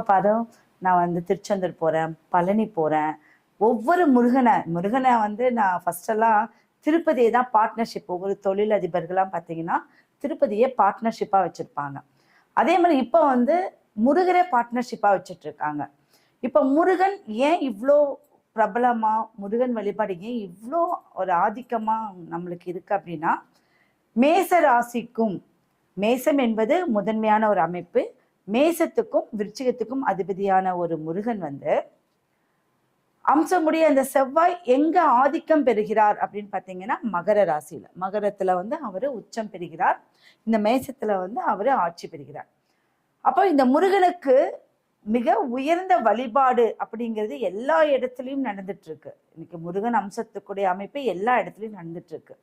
பாரு நான் வந்து திருச்செந்தூர் போகிறேன் பழனி போகிறேன் ஒவ்வொரு முருகனை முருகனை வந்து நான் ஃபஸ்ட்டெல்லாம் திருப்பதியை தான் பார்ட்னர்ஷிப் ஒவ்வொரு தொழிலதிபர்கள்லாம் பார்த்தீங்கன்னா திருப்பதியே பார்ட்னர்ஷிப்பாக வச்சுருப்பாங்க. அதே மாதிரி இப்போ வந்து முருகரே பார்ட்னர்ஷிப்பாக வச்சுட்ருக்காங்க. இப்போ முருகன் ஏன் இவ்வளோ பிரபலமாக முருகன் வழிபாடு ஏன் இவ்வளோ ஒரு ஆதிக்கமாக நம்மளுக்கு இருக்குது அப்படின்னா மேச ராசிக்கும் மேசம் என்பது முதன்மையான ஒரு அமைப்பு மேசத்துக்கும் விருச்சிகத்துக்கும் அதிபதியான ஒரு முருகன் வந்து அம்சமுடைய அந்த செவ்வாய் எங்க ஆதிக்கம் பெறுகிறார் அப்படின்னு பார்த்தீங்கன்னா மகர ராசியில. மகரத்துல வந்து அவர் உச்சம் பெறுகிறார். இந்த மேசத்துல வந்து அவர் ஆட்சி பெறுகிறார். அப்போ இந்த முருகனுக்கு மிக உயர்ந்த வழிபாடு அப்படிங்கிறது எல்லா இடத்துலையும் நடந்துட்டு இருக்கு. இன்னைக்கு முருகன் அம்சத்துக்குடைய அமைப்பு எல்லா இடத்துலையும் நடந்துட்டு இருக்கு.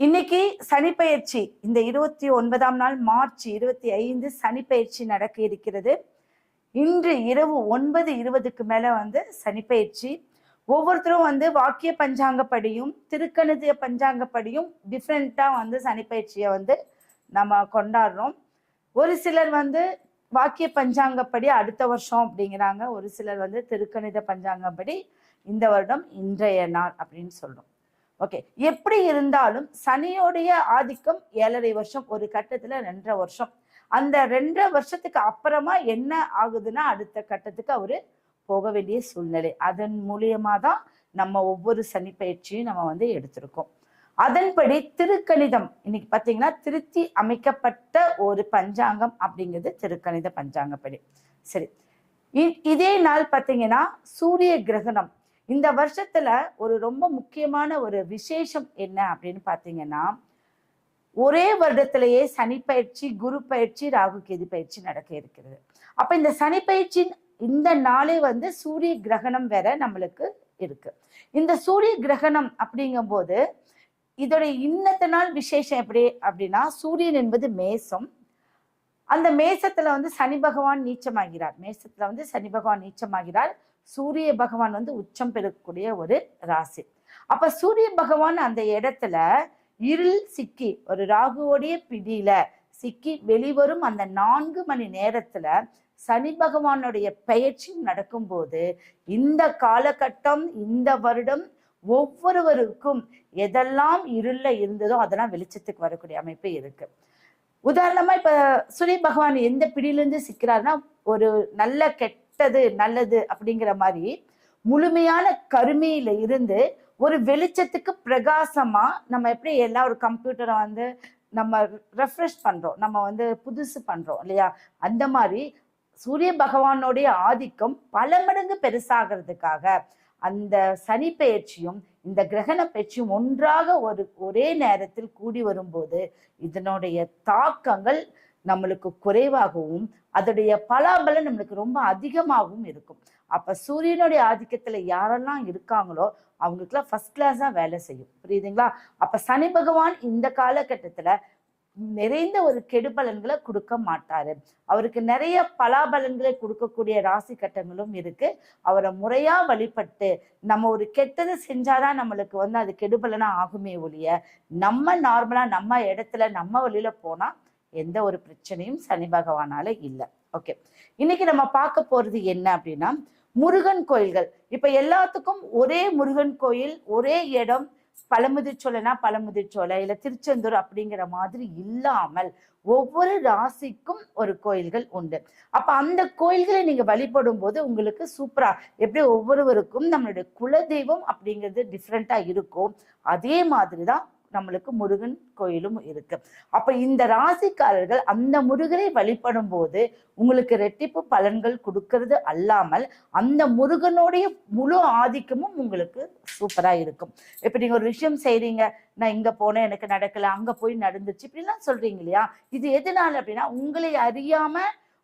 இன்னைக்கு சனிப்பெயர்ச்சி இந்த இருபத்தி ஒன்பதாம் நாள் மார்ச் இருபத்தி ஐந்து சனிப்பெயர்ச்சி நடக்க இருக்கிறது. இன்று இரவு ஒன்பது இருபதுக்கு மேல வந்து சனிப்பெயர்ச்சி. ஒவ்வொருத்தரும் வந்து வாக்கிய பஞ்சாங்கப்படியும் திருக்கணிதிய பஞ்சாங்கப்படியும் டிஃப்ரெண்டா வந்து சனிப்பயிற்சியை வந்து நம்ம கொண்டாடுறோம். ஒரு சிலர் வந்து வாக்கிய பஞ்சாங்கப்படி அடுத்த வருஷம் அப்படிங்கிறாங்க. ஒரு சிலர் வந்து திருக்கணித பஞ்சாங்கப்படி இந்த வருடம் இன்றைய நாள் அப்படின்னு சொல்றோம். ஓகே எப்படி இருந்தாலும் சனியோடைய ஆதிக்கம் ஏழரை வருஷம் ஒரு கட்டத்துல ரெண்டரை வருஷம். அந்த ரெண்டரை வருஷத்துக்கு அப்புறமா என்ன ஆகுதுன்னா அடுத்த கட்டத்துக்கு அவரு போக வேண்டிய சூழ்நிலை. அதன் மூலியமா தான் நம்ம ஒவ்வொரு சனி பயிற்சியும் நம்ம வந்து எடுத்திருக்கோம். அதன்படி திருக்கணிதம். இன்னைக்கு பாத்தீங்கன்னா திருத்தி அமைக்கப்பட்ட ஒரு பஞ்சாங்கம் அப்படிங்கிறது திருக்கணித பஞ்சாங்கப்படி. சரி. இ- இதே நாள் பாத்தீங்கன்னா சூரிய கிரகணம். இந்த வருஷத்துல ஒரு ரொம்ப முக்கியமான ஒரு விசேஷம் என்ன அப்படின்னு பாத்தீங்கன்னா ஒரே வருடத்திலேயே சனி பயிற்சி குரு பயிற்சி ராகு கேது பயிற்சி நடக்க இருக்கிறது. அப்ப இந்த சனி பயிற்சி இந்த நாளே வந்து சூரிய கிரகணம் வேற நம்மளுக்கு இருக்கு. இந்த சூரிய கிரகணம் அப்படிங்கும்போது இதோட இன்னத்த நாள் விசேஷம் எப்படி அப்படின்னா சூரியன் என்பது மேசம். அந்த மேசத்துல வந்து சனி பகவான் நீச்சமாகிறார். மேசத்துல வந்து சனி பகவான் நீச்சமாகிறார். சூரிய பகவான் வந்து உச்சம் பெறக்கூடிய ஒரு ராசி. அப்ப சூரிய பகவான் அந்த இடத்துல இருள் சிக்கி ஒரு ராகுவோடைய பிடியில சிக்கி வெளிவரும் அந்த நான்கு மணி நேரத்துல சனி பகவானுடைய பெயர்ச்சி நடக்கும்போது இந்த காலகட்டம் இந்த வருடம் ஒவ்வொருவருக்கும் எதெல்லாம் இருள்ல இருந்ததோ அதெல்லாம் வெளிச்சத்துக்கு வரக்கூடிய அமைப்பு இருக்கு. உதாரணமா இப்ப சூரிய பகவான் எந்த பிடியிலிருந்து சிக்கிறாருன்னா ஒரு நல்ல கெட்டது நல்லது அப்படிங்கிற மாதிரி முழுமையான கருமையில இருந்து ஒரு வெளிச்சத்துக்கு பிரகாசமா நம்ம எப்படி எல்லா ஒரு கம்ப்யூட்டரை வந்து நம்ம ரெஃப்ரெஷ் பண்றோம். நம்ம வந்து புதுசு பண்றோம் இல்லையா? அந்த மாதிரி சூரிய பகவானுடைய ஆதிக்கம் பல மடங்கு பெருசாகிறதுக்காக அந்த சனி பெயர்ச்சியும் இந்த கிரகண பெயர்ச்சியும் ஒன்றாக ஒரு ஒரே நேரத்தில் கூடி வரும்போது இதனுடைய தாக்கங்கள் நம்மளுக்கு குறைவாகவும் அதோடைய பலாபலம் நம்மளுக்கு ரொம்ப அதிகமாகவும் இருக்கும். அப்ப சூரியனுடைய ஆதிக்கத்துல யாரெல்லாம் இருக்காங்களோ அவங்களுக்குலாம் ஃபர்ஸ்ட் கிளாஸா வேலை செய்யும். புரியுதுங்களா? அப்ப சனி பகவான் இந்த காலகட்டத்துல நிறைந்த ஒரு கெடுபலன்களை கொடுக்க மாட்டாரு. அவருக்கு நிறைய பலாபலன்களை கொடுக்கக்கூடிய ராசி கட்டங்களும் இருக்கு. அவரை முறையா வழிபட்டு நம்ம ஒரு கெட்டது செஞ்சாதான் நம்மளுக்கு வந்து அது கெடுபலனா ஆகுமே ஒழிய நம்ம நார்மலா நம்ம இடத்துல நம்ம வழியில போனா எந்த ஒரு பிரச்சனையும் சனி பகவானால இல்லை. ஓகே இன்னைக்கு நம்ம பார்க்க போறது என்ன அப்படின்னா முருகன் கோயில்கள். இப்ப எல்லாத்துக்கும் ஒரே முருகன் கோயில் ஒரே இடம் பழமுதிர்ச்சோலைனா பழமுதிர்ச்சோலை இல்ல திருச்செந்தூர் அப்படிங்கிற மாதிரி இல்லாமல் ஒவ்வொரு ராசிக்கும் ஒரு கோயில்கள் உண்டு. அப்ப அந்த கோயில்களை நீங்க வழிபடும் போது உங்களுக்கு சூப்பரா எப்படி ஒவ்வொருவருக்கும் நம்மளுடைய குலதெய்வம் அப்படிங்கிறது டிஃப்ரெண்டா இருக்கும். அதே மாதிரிதான் நம்மளுக்கு முருகன் கோயிலும் இருக்கு. அப்ப இந்த ராசிக்காரர்கள் அந்த முருகனை வழிபடும் போது உங்களுக்கு ரெட்டிப்பு பலன்கள் கொடுக்கறது அல்லாமல் அந்த முருகனுடைய முழு ஆதிக்கமும் உங்களுக்கு சூப்பரா இருக்கும். இப்ப நீங்க ஒரு விஷயம் செய்றீங்க நான் இங்க போனேன் எனக்கு நடக்கல அங்க போய் நடந்துச்சு இப்படிலாம் சொல்றீங்க இல்லையா? இது எதனால அப்படின்னா உங்களை அறியாம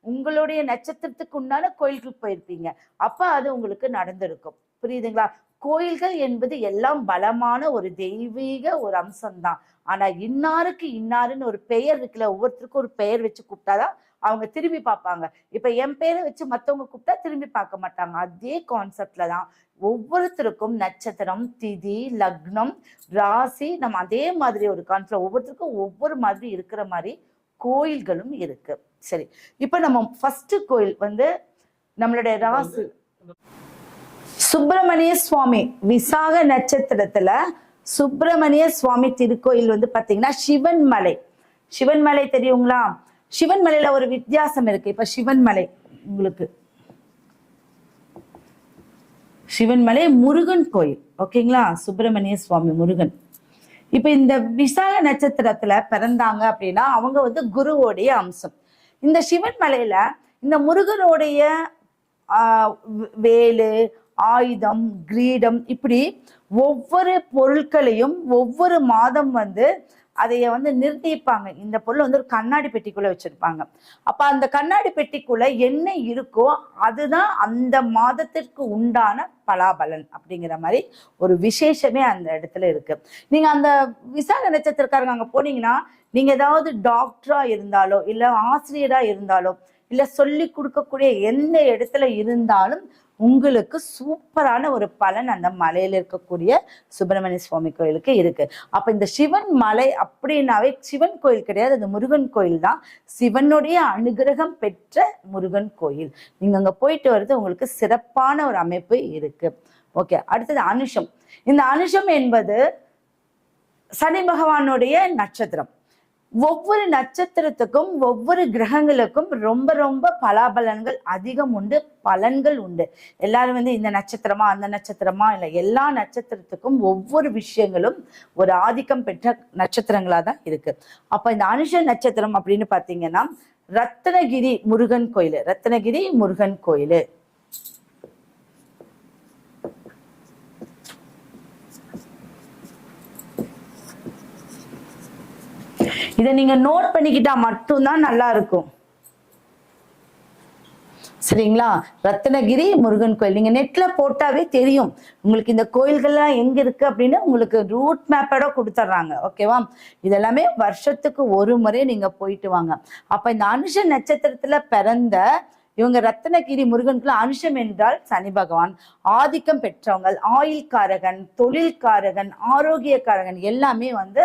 உங்களுடைய நட்சத்திரத்துக்கு உண்டான கோயிலுக்கு போயிருப்பீங்க. அப்ப அது உங்களுக்கு நடந்திருக்கும். புரியுதுங்களா? கோயில்கள் என்பது எல்லாம் பலமான ஒரு தெய்வீக ஒரு அம்சம்தான். ஆனா இன்னாருக்கு இன்னாருன்னு ஒரு பெயர் இருக்குல்ல ஒவ்வொருத்தருக்கும் ஒரு பெயர் வச்சு கூப்பிட்டாதான் அவங்க திரும்பி பார்ப்பாங்க. இப்ப என் பேரை வச்சு மத்தவங்க கூப்பிட்டா திரும்பி பார்க்க மாட்டாங்க. அதே கான்செப்ட்ல தான் ஒவ்வொருத்தருக்கும் நட்சத்திரம் திதி லக்னம் ராசி நம்ம அதே மாதிரி ஒரு கான்செப்ட் ஒவ்வொருத்தருக்கும் ஒவ்வொரு மாதிரி இருக்கிற மாதிரி கோயில்களும் இருக்கு. சரி இப்போ நம்ம ஃபர்ஸ்ட் கோயில் வந்து நம்மளுடைய ராசி. சுப்பிரமணிய சுவாமி விசாக நட்சத்திரத்துல சுப்பிரமணிய சுவாமி திருக்கோயில் வந்து பாத்தீங்கன்னா சிவன் மலை சிவன் மலை தெரியுங்களா? சிவன் மலையில ஒரு வித்தியாசம் இருக்கு. இப்ப சிவன் மலை உங்களுக்கு. சிவன் மலை முருகன் கோயில். ஓகேங்களா? சுப்பிரமணிய சுவாமி முருகன். இப்ப இந்த விசாக நட்சத்திரத்துல பிறந்தாங்க அப்படின்னா அவங்க வந்து குருவோடைய அம்சம். இந்த சிவன் மலையில இந்த முருகனுடைய ஆஹ் வேலு ஆயுதம் கிரீடம் இப்படி ஒவ்வொரு பொருட்களையும் ஒவ்வொரு மாதம் வந்து அதைய வந்து நிர்ணயிப்பாங்க. இந்த பொருள் வந்து ஒரு கண்ணாடி பெட்டிக்குள்ள வச்சிருப்பாங்க. அப்ப அந்த கண்ணாடி பெட்டிக்குள்ள என்ன இருக்கோ அதுதான் அந்த மாதத்திற்கு உண்டான பலாபலன் அப்படிங்கிற மாதிரி ஒரு விசேஷமே அந்த இடத்துல இருக்கு. நீங்க அந்த விசாக நட்சத்திரக்காரங்க அங்க போனீங்கன்னா நீங்க ஏதாவது டாக்டரா இருந்தாலோ இல்ல ஆசிரியரா இருந்தாலோ இல்ல சொல்லி கொடுக்கக்கூடிய எந்த இடத்துல இருந்தாலும் உங்களுக்கு சூப்பரான ஒரு பலன் அந்த மலையில இருக்கக்கூடிய சுப்பிரமணிய சுவாமி கோயிலுக்கு இருக்கு. அப்ப இந்த சிவன் மலை அப்படின்னாவே சிவன் கோயில் கிடையாது அது முருகன் கோயில் தான். சிவனுடைய அனுகிரகம் பெற்ற முருகன் கோயில். நீங்க அங்க போயிட்டு வர்றது உங்களுக்கு சிறப்பான ஒரு அமைப்பு இருக்கு. ஓகே அடுத்தது அனுஷம். இந்த அனுஷம் என்பது சனி பகவானுடைய நட்சத்திரம். ஒவ்வொரு நட்சத்திரத்துக்கும் ஒவ்வொரு கிரகங்களுக்கும் ரொம்ப ரொம்ப பலாபலன்கள் அதிகம் உண்டு பலன்கள் உண்டு. எல்லாரும் வந்து இந்த நட்சத்திரமா அந்த நட்சத்திரமா இல்லை எல்லா நட்சத்திரத்துக்கும் ஒவ்வொரு விஷயங்களும் ஒரு ஆதிக்கம் பெற்ற நட்சத்திரங்களா தான் இருக்கு. அப்ப இந்த அனுஷ நட்சத்திரம் அப்படின்னு பாத்தீங்கன்னா ரத்னகிரி முருகன் கோயில் ரத்னகிரி முருகன் கோயில். இதை நீங்க நோட் பண்ணிக்கிட்டா மட்டும்தான் நல்லா இருக்கும். சரிங்களா? ரத்னகிரி முருகன் கோயில். நீங்க நெட்ல போட்டாவே தெரியும். உங்களுக்கு இந்த கோயில்கள்லாம் எங்க இருக்கு அப்படின்னு உங்களுக்கு ரூட் மேப்போட கொடுத்துட்றாங்க. ஓகேவா இதெல்லாமே வருஷத்துக்கு ஒரு முறை நீங்க போயிட்டு வாங்க. அப்ப இந்த அனுஷ நட்சத்திரத்துல பிறந்த இவங்க ரத்னகிரி முருகனுக்குள்ள அனுஷம் என்றால் சனி பகவான். ஆதிக்கம் பெற்றவங்க ஆயுள்காரகன் தொழில்காரகன் ஆரோக்கியக்காரகன் எல்லாமே வந்து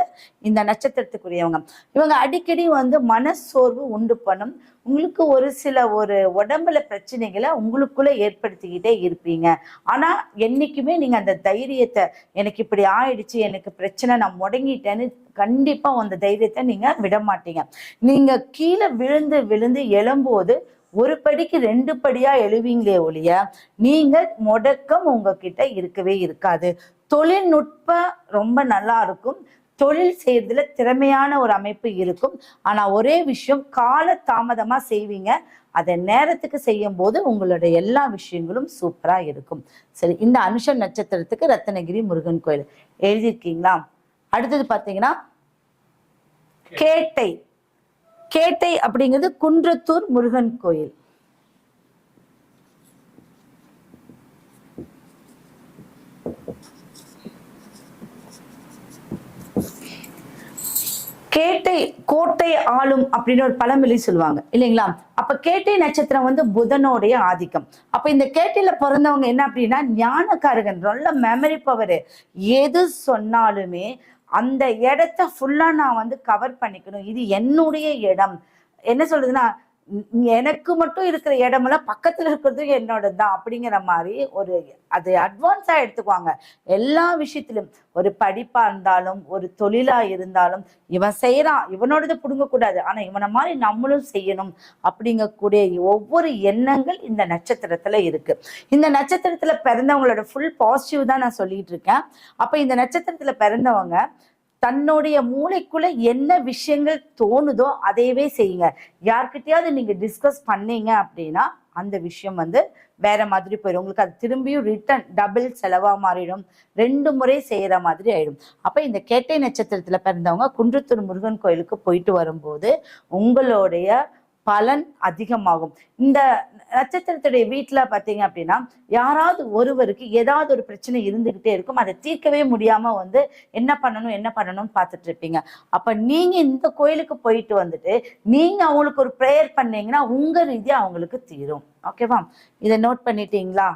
இந்த நட்சத்திரத்துக்குரியவங்க. இவங்க அடிக்கடி வந்து மனசோர்வு உண்டு பண்ணும். உங்களுக்கு ஒரு சில ஒரு உடம்புல பிரச்சனைகளை உங்களுக்குள்ள ஏற்படுத்திக்கிட்டே இருப்பீங்க. ஆனா என்னைக்குமே நீங்க அந்த தைரியத்தை எனக்கு இப்படி ஆயிடுச்சு எனக்கு பிரச்சனை நான் முடங்கிட்டேன்னு கண்டிப்பா அந்த தைரியத்தை நீங்க விட மாட்டீங்க நீங்க கீழே விழுந்து விழுந்து எழும்போது ஒரு படிக்கு ரெண்டு படியா எழுவீங்களே ஒழிய நீங்க முடக்கம் உங்ககிட்ட இருக்கவே இருக்காது. தொழில்நுட்பம் ரொம்ப நல்லா இருக்கும். தொழில் செய்யறதுல திறமையான ஒரு அமைப்பு இருக்கும். ஆனா ஒரே விஷயம் கால தாமதமா செய்வீங்க. அதை நேரத்துக்கு செய்யும் போது உங்களுடைய எல்லா விஷயங்களும் சூப்பரா இருக்கும். சரி இந்த அனுஷ நட்சத்திரத்துக்கு ரத்னகிரி முருகன் கோயில். எழுதியிருக்கீங்களா? அடுத்தது பாத்தீங்கன்னா கேட்டை. கேட்டை அப்படிங்கிறது குன்றத்தூர் முருகன் கோயில். கேட்டை கோட்டை ஆளும் அப்படின்னு ஒரு பழமொழி சொல்லுவாங்க. இல்லைங்களா? அப்ப கேட்டை நட்சத்திரம் வந்து புதனோடைய ஆதிக்கம். அப்ப இந்த கேட்டையில பிறந்தவங்க என்ன அப்படின்னா ஞானக்காரகன் நல்ல மெமரி பவர் எது சொன்னாலுமே அந்த இடத்த ஃபுல்லாக நான் வந்து கவர் பண்ணிக்கணும். இது என்னுடைய இடம். என்ன சொல்றதுன்னா எனக்கு மட்டும் இருக்கிற இடமெல்லாம் பக்கத்துல இருக்கிறது என்னோட தான் அப்படிங்கிற மாதிரி ஒரு அது அட்வான்ஸா எடுத்துக்குவாங்க. எல்லா விஷயத்திலும் ஒரு படிப்பா இருந்தாலும் ஒரு தொழிலா இருந்தாலும் இவன் செய்யறான் இவனோடது புடுங்க கூடாது ஆனா இவனை மாதிரி நம்மளும் செய்யணும் அப்படிங்கக்கூடிய ஒவ்வொரு எண்ணங்கள் இந்த நட்சத்திரத்துல இருக்கு. இந்த நட்சத்திரத்துல பிறந்தவங்களோட ஃபுல் பாசிட்டிவ் தான் நான் சொல்லிட்டு இருக்கேன். அப்ப இந்த நட்சத்திரத்துல பிறந்தவங்க தன்னுடைய மூளைக்குள்ள என்ன விஷயங்கள் தோணுதோ அதையவே செய்யுங்க. யார்கிட்டயாவது நீங்க டிஸ்கஸ் பண்ணீங்க அப்படின்னா அந்த விஷயம் வந்து வேற மாதிரி போயிடும். உங்களுக்கு அது திரும்பியும் ரிட்டர்ன் டபுள் செலவா மாறிடும். ரெண்டு முறை செய்யற மாதிரி ஆயிடும். அப்ப இந்த கேட்டை நட்சத்திரத்துல பிறந்தவங்க குன்றத்தூர் முருகன் கோயிலுக்கு போயிட்டு வரும்போது உங்களுடைய பலன் அதிகமாகும். இந்த நட்சத்திரத்துடைய வீட்டுல பாத்தீங்க அப்படின்னா யாராவது ஒருவருக்கு ஏதாவது ஒரு பிரச்சனை இருந்துகிட்டே இருக்கும். அதை தீர்க்கவே முடியாம வந்து என்ன பண்ணணும் என்ன பண்ணணும்னு பார்த்துட்டு இருப்பீங்க. அப்ப நீங்க இந்த கோயிலுக்கு போயிட்டு வந்துட்டு நீங்க அவங்களுக்கு ஒரு ப்ரேயர் பண்ணீங்கன்னா உங்க ரீதியா அவங்களுக்கு தீரும். ஓகேவா இதை நோட் பண்ணிட்டீங்களா?